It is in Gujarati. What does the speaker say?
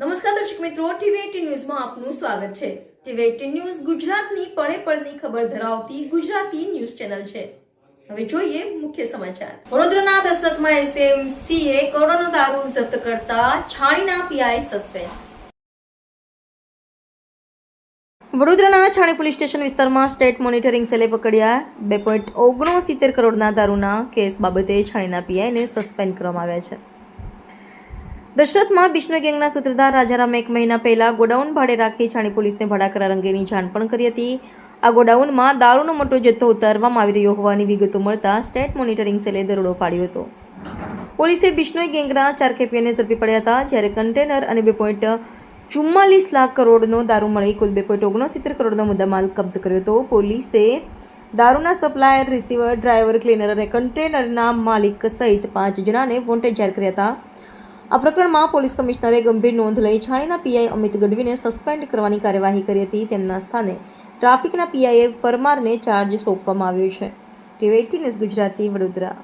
નમસ્કાર દર્શક મિત્રો ટીવી ન્યૂઝમાં આપનું સ્વાગત છે. ટીવી એટીન ન્યૂઝ ગુજરાતની પળે પળની ખબર ધરાવતી ગુજરાતી ન્યૂઝ ચેનલ છે. હવે જોઈએ મુખ્ય સમાચાર. વડોદરાના દશરથમાં એસએમસીએ કરોડોનો દારૂ જપ્ત કરતા છાણીના પીઆઈ સસ્પેન્ડ. વડોદરાના છાણી પોલીસ સ્ટેશન વિસ્તારમાં સ્ટેટ મોનિટરિંગ સેલે પકડ્યા બે પોઈન્ટ ઓગણસિત્તેર કરોડના દારૂના કેસ બાબતે છાણીના પીઆઈને સસ્પેન્ડ કરવામાં આવ્યા છે. દશરથમાં બિશ્નો ગેંગના સૂત્રધાર રાજારામ એક મહિના પહેલા ગોડાઉન ભાડે રાખી છાણી પોલીસને ભાડા કરાર અંગેની જાણ પણ કરી હતી. આ ગોડાઉનમાં દારૂનો મોટો જથ્થો ઉતારવામાં આવી રહ્યો હોવાની વિગતો મળતા સ્ટેટ મોનિટરિંગ સેલે દરોડો પાડ્યો હતો. પોલીસે બિશ્નોઈ ગેંગના ચાર કેપીઓને ઝડપી પડ્યા હતા, જ્યારે કન્ટેનર અને બે પોઈન્ટ ચુમ્માલીસ લાખ કરોડનો દારૂ મળી, કુલ બે પોઈન્ટ ઓગણસિત્તેર કરોડનો મુદ્દામાલ કબજે કર્યો હતો. પોલીસે દારૂના સપ્લાયર, રિસીવર, ડ્રાઈવર, ક્લીનર અને કન્ટેનરના માલિક સહિત પાંચ જણાને વોન્ટેડ જાહેર કર્યા હતા. આ પ્રકરણમાં પોલીસ કમિશનરે ગંભીર નોંધ લઈ છાણીના પીઆઈ અમિત ગઢવીને સસ્પેન્ડ કરવાની કાર્યવાહી કરી હતી. તેમના સ્થાને ટ્રાફિકના પીઆઈએ પરમારને ચાર્જ સોંપવામાં આવ્યો છે. TV news Gujarati Vadodara.